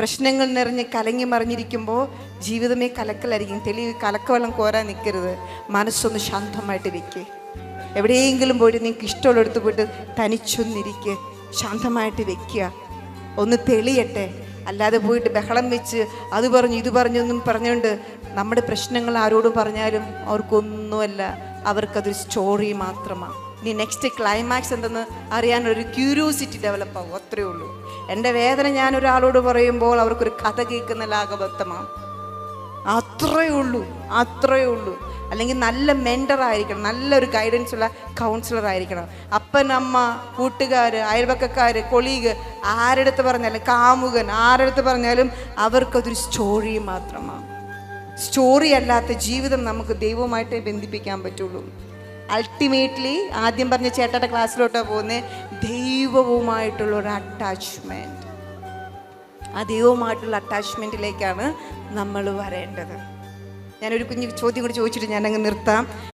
പ്രശ്നങ്ങൾ നിറഞ്ഞ് കലങ്ങി മറിഞ്ഞിരിക്കുമ്പോൾ ജീവിതമേ കലക്കലായിരിക്കും. തെളി കലക്കവെള്ളം കോരാൻ നിൽക്കരുത് മനസ്സൊന്ന് ശാന്തമായിട്ട് വയ്ക്കുക എവിടെയെങ്കിലും പോയിട്ട് നിങ്ങൾക്ക് ഇഷ്ടമുള്ളിടത്ത് പോയിട്ട് തനിച്ചൊന്നിരിക്കുക ശാന്തമായിട്ട് വെക്കുക. ഒന്ന് തെളിയട്ടെ. അല്ലാതെ പോയിട്ട് ബഹളം വെച്ച് അത് പറഞ്ഞു ഇത് പറഞ്ഞൊന്നും പറഞ്ഞുകൊണ്ട് നമ്മുടെ പ്രശ്നങ്ങൾ ആരോടും പറഞ്ഞാലും അവർക്കൊന്നുമല്ല. അവർക്കതൊരു സ്റ്റോറി മാത്രമാണ് ഇനി നെക്സ്റ്റ് ക്ലൈമാക്സ് എന്തെന്ന് അറിയാൻ ഒരു ക്യൂരിയോസിറ്റി ഡെവലപ്പ് ആകും അത്രയേ ഉള്ളൂ. എന്റെ വേദന ഞാൻ ഒരാളോട് പറയുമ്പോൾ അവർക്കൊരു കഥ കേൾക്കുന്ന ലാഘവത്തമാണ് അത്രയേ ഉള്ളൂ അത്രയേ ഉള്ളൂ. അല്ലെങ്കിൽ നല്ല മെന്റർ ആയിരിക്കണം നല്ലൊരു ഗൈഡൻസ് ഉള്ള കൗൺസിലർ ആയിരിക്കണം. അപ്പൻ അമ്മ കൂട്ടുകാർ അയൽവക്കക്കാർ കൊളീഗ് ആരെടുത്ത് പറഞ്ഞാലും കാമുകൻ ആരെടുത്ത് പറഞ്ഞാലും അവർക്കതൊരു സ്റ്റോറി മാത്രമാണ്. സ്റ്റോറി അല്ലാത്ത ജീവിതം നമുക്ക് ദൈവവുമായിട്ടേ ബന്ധിപ്പിക്കാൻ പറ്റുള്ളൂ. അൾട്ടിമേറ്റ്ലി ആദ്യം പറഞ്ഞ ചേട്ടയുടെ ക്ലാസ്സിലോട്ടാണ് പോകുന്നത് ദൈവവുമായിട്ടുള്ള ഒരു അറ്റാച്ച്മെന്റ് ആ ദൈവവുമായിട്ടുള്ള അറ്റാച്ച്മെന്റിലേക്കാണ് നമ്മൾ വരേണ്ടത്. ഞാനൊരു കുഞ്ഞു ചോദ്യം കൂടി ചോദിച്ചിട്ട് ഞാനങ്ങ് നിർത്താം.